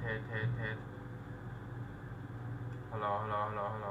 เทสเทสเทสฮัลโหลฮัลโหลฮัลโหล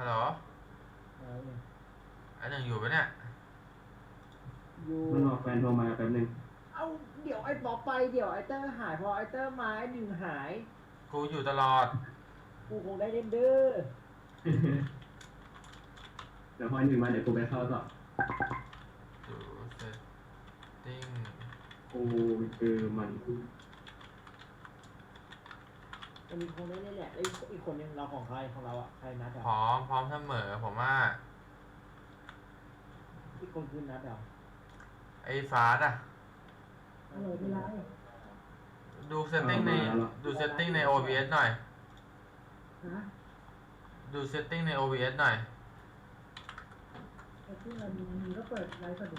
ฮัลโหลอันหนึ่งอยู่ปะเนี่ย อยู่มันรอแฟนโทรมาแป๊บนึงเอาเดี๋ยวไอ้ป๊อปไปเดี๋ยวไอ้เตอร์หายพอไอ้เตอร์มาไอ้หนึ่งหาย กูอยู่ตลอด กูคงได้เล่นเด้อเดี๋ยวพอหนึ่งมาเดี๋ยวกูไปเข้าต่อดูเซตติ้งกูคือมัน วันนี้คงได้เล่นแหละแล้วอีกคนนึงเราของใครของเราอะใครนัดพอะร้อมพร้อมเสมอผมว่า อีกคนคือนัดอะไอ้ฟ้าอะฮัลโหลพี่ไร ดูเซตติ้งในดูเซตติ้งใน OBS หน่อย ฮะดูเซตติ้งใน OBS หน่อย ไอ้ที่เรามีก็เปิดไลฟ์สด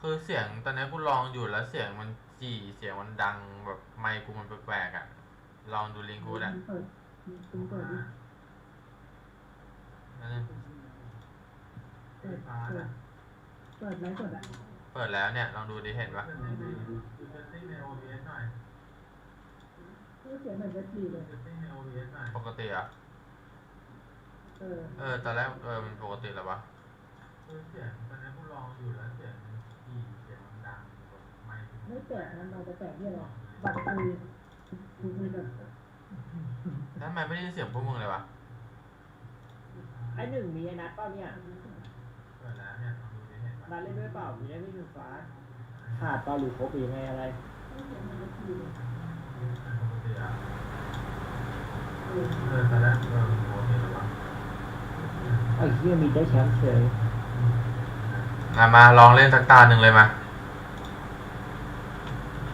คือเสียงตอนนี้กูลองอยู่แล้วเสียงมันจี่เสียงมันดังแบบไมค์กูมันแปลกๆอะ ลองดูลิงก์กูดอะเปิดเปิดไลฟ์สดอะเปิดแล้วเนี่ย ลองดูดิเห็นปะปกติอะ เออ ตอนแรกเออ มันปกติแล้ววะเสียงตอนนี้กูลองอยู่แล้วเสียงอีเสียงดังไม่แปลกนะเราจะแปกเนี่อะไรบัตรคือ แล้วทำไมไม่ได้ยินเสียงพวกมึงเลยวะไอ้หนึ่งมีไอ้นัดเปล่าเนี่ยนัดเล่นด้วยเปล่ามีได้ไม่มีฟ้าขาดเปล่าหรือครบหรือไงอะไรเออตอนแรกเออปกติแล้ววะไอ้เหี้ยมีได้แชมป์เฉยอะมาลองเล่นสักตาหนึ่งเลยมา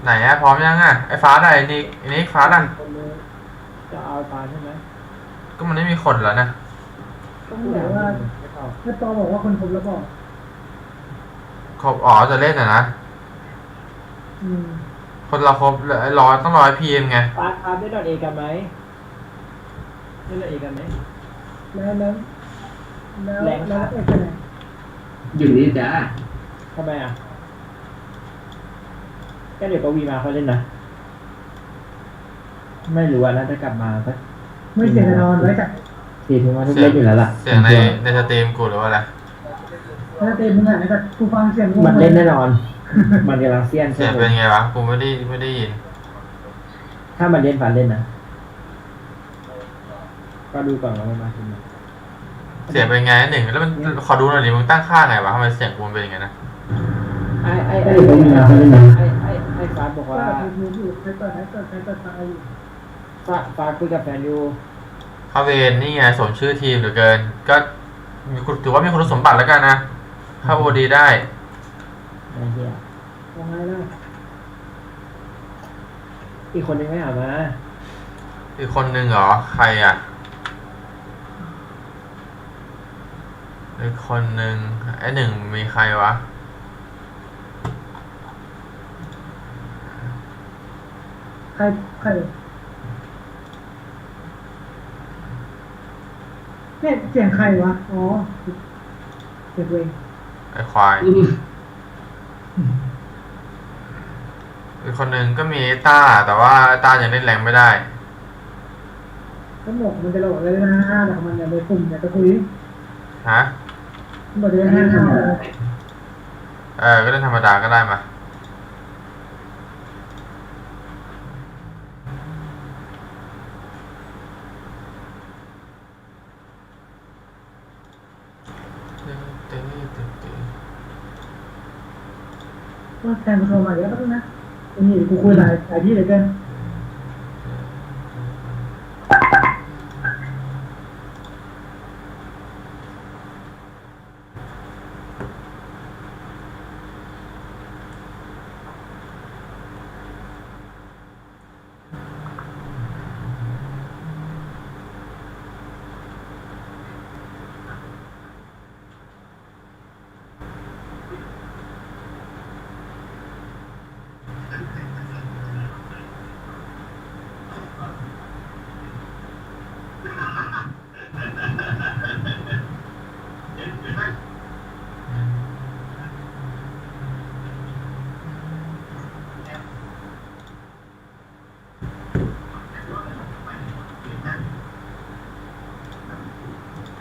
ไหนอะพร้อมยังอะไอ้ฟ้าได้ไอ้นิกไอ้นิกฟ้าดันคนเลยจะเอาฟ้าใช่ไหมก็มันไม่มีคนแล้วนะต้องแบบว่าไม่เข้าถ้าปอบอกว่าคนครบแล้วบอกครบอ๋อจะเล่นอะนะอืมคนเราครบเหลือไอ้ร้อยต้องร้อยพีเอ็มไงฟ้าฟ้าได้ดอทเอกันไหมได้ดอทเอกันไหมแล้วแล้วแล้วแรงแล้วครับเอกไปไหนอยู่นี่จ้าทำไมอะ ก็เดี๋ยวปวีมาเขาเล่นนะ ไม่รู้ว่าน่าจะกลับมาสักไม่เสียแน่นอนไว้จากสี่ทุ่มมาทุกเสียเล่นอยู่แล้วล่ะเสียงในในสตรีมกูหรือว่าอะไรถ้าเต็มมึงอะแต่กูฟังเสียงมันเล่นแน่นอน มันกำลังเซียนเสีใช่ยงไหมเป็นไงวะกูไม่ได้ไม่ได้ยินถ้ามันเล่นฟันเล่นนะ ก็ดูก่อนว่ามันมาถึงไหนเสียงเป็นไงหนึ่งแล้วมันขอดูหน่อยดิมึงตั้งค่าไงวะทำไมเสียงกูมันเป็นอย่างไงนะไอ้ไอ้ไอ้ไอ้ไอ้ไอ้ไอ้ ฟ้าบอกว่าว่ายูทูบอยู่ใครเปิดใครเปิดใครเปิดฟังอะไรอยู่ฟ้าฟ้าคุยกับแฟนอยู่เข้าเวนนี่ไงสมชื่อทีมเหลือเกิน ก็มีคุณถือว่ามีคุณสมบัติแล้วกันนะเข้าโอดีได้ไอ้เหี้ยฟังอะไรนะอีกคนนึงไม่หามาอีกคนนึงเหรอ ใครอะอีกคนนึงไอ้หนึ่งมีใครวะ ใครใครเนี่ยเสียงใครวะ อ๋อเสียงตัวเองไอ้ควายอืมอีกคนนึงก็มีไอ้ต้า แต่ว่าไอ้ต้ายังเล่นแรงไม่ได้ ก็บอกมันจะโหลดเลยนะห้าแต่มันอย่าไปกลุ่มอย่าไปคุยฮะมันบอกจะได้ห้าห้าเออก็เล่นธรรมดาก็ได้มา ว่าแทนมาโทรมาเยอะแล้วนะนี่กูคุยหลายหลายที่เลยกัน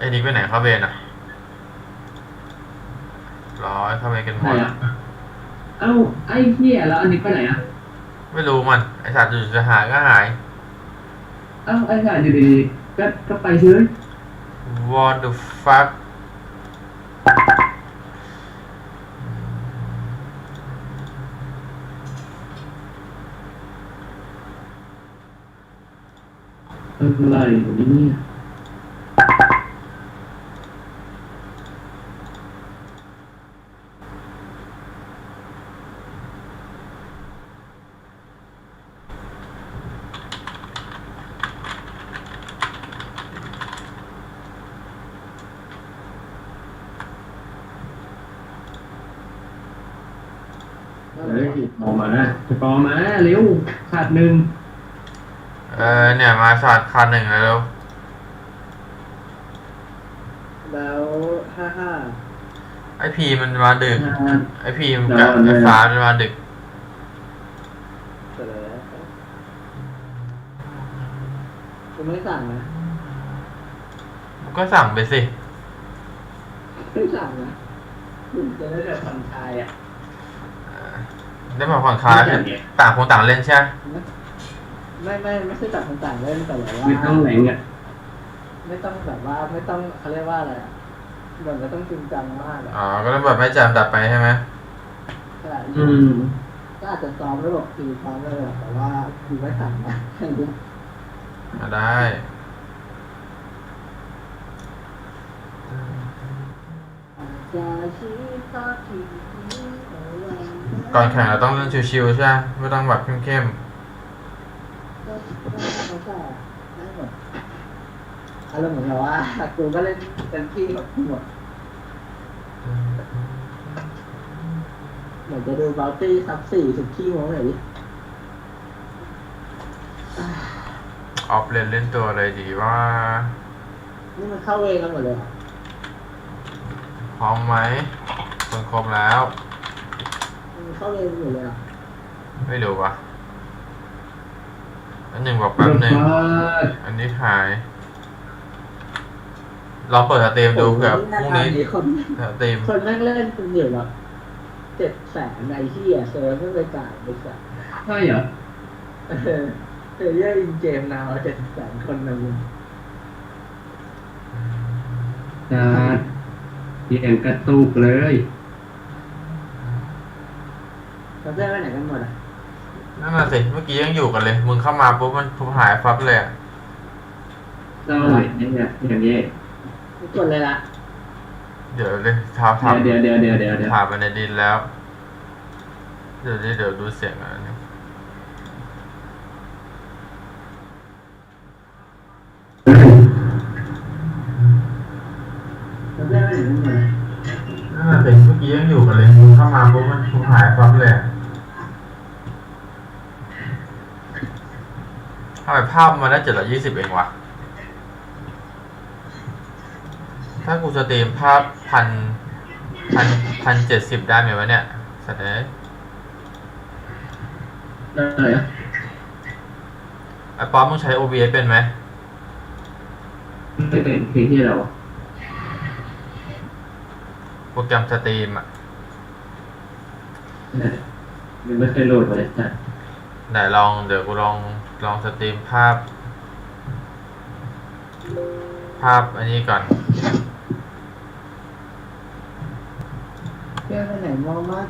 อ้นิกไปไหนเข้าเวรอะร้อยเข้าเวรกันหมใครดอะเอ้าไอ้เหี้ยแล้วอันนี้ไปไหนอะไม่รู้มัน ไอ้สัตว์อยู่จะหายก็หาย เอ้าไอ้สัตว์อยู่ดีๆก็ก็ไปเฉย What the fuck อะไรเนี่ เฮ้ยพอมาพอมาเร็วขาดหนึ่งเออเนี่ยมาสอดคันหนึ่งแล้ว แล้วห้าห้าไอพีมันมาดึกขาดไอพีมันกับไอฟ้ามันมาดึกเสร็จแล้วกูไม่สั่งนะมันก็สั่งไปสิ ไม่สั่งนะคุณจะได้แบบผ่อนคลายอะเออ ได้มาผ่อนคลายคือต่างคนต่างเล่นใช่ไหมไม่ไม่ไม่ใช่ต่างคนต่างเล่นแต่แบบว่าไม่ต้องแหลงอะไม่ต้องแบบว่าไม่ต้องเขาเรียกว่าอะไรอะเหมือนไม่ต้องจริงจังมากอะอ๋อก็ต้องแบบไม่จำดับไปใช่ไหมขนาดอืมก็อาจจะซ้อมแล้วบอกคือซ้อมเลยอะแต่ว่าคือไม่สั่งนะแค่นี้มาได้จะชี้ทอดทิ้งเอาไว้ ก่อนแข่งเราต้องเล่นชิวๆใช่ไหมไม่ต้องแบบเข้มก็ก็แล้วแต่ได้หมดอารมณ์เหมือนกับว่ากูก็เล่นเต็มที่หมดหมดเหมือนจะดูบัลตี้ซับสี่สุดขี้โม้หน่อยดิๆออฟเลนเล่นตัวอะไรดีว่านี่มันเข้าเวรกันหมดเลยเหรอพร้อมไหมคนครบแล้วมัน เข้าเวรกันหมดเลยเหรอไม่รู้วะอันหนึ่งบอกแป๊บหนึ่งอันนี้หายลองเปิดสตรีมดูเผื่อพรุ่งนี้โอ้โหคนสตรีมคนแม่งเล่นเป็นอยู่แบบเจ็ดแสนในที่อะเซิร์ฟเพิ่งไปจ่ายไปจ่ายใช่เหรอเออเออเยอะอินเกมนาวเจ็ดแสนคนนะมึงขาดเสียงกระตุกเลย เรเพื่อนไปไหนกันหมดอะนั่นน่ะสิเมื่อกี้ยังอยู่กันเลย มึงเข้ามาปุ๊บมันทุบหายฟับเลยอะเจ้าหน่อยนี่เนี่ยอย่างนี้ไม่กดเลยละเดี๋ยวเลยท้าท้าเดี๋ยวเดี๋ยวเดี๋ยวเดี๋ยวเดี๋ยวผ่าไปในดินแล้ว เดี๋ยวนี้เดี๋ยวดูเสียงอันนี้เรื่อนไปไหนกันหมดอะนั่นน่ะสิเมื่อกี้ยังอยู่กันเลย มึงเข้ามาปุ๊บมันทุบหายฟับเลยอะ ทำไมภาพมันได้เจ็ดร้อยยี่สิบเองวะ ถ้ากูสตรีมภาพพันพันพันเจ็ดสิบได้ไหมวะเนี่ยสัตว์เอ้ยได้เลยอะไอ้ป๊อปมึงใช้ OBS เป็นไหมไม่เป็นเพลงที่เราอะโปรแกรมสตรีมอะมันไม่เคยโหลดมาเลยจ้ะไหนลองเดี๋ยวกูลอง ลองสตรีมภาพ ภาพอันนี้ก่อนเพื่อนไปไหนมองมา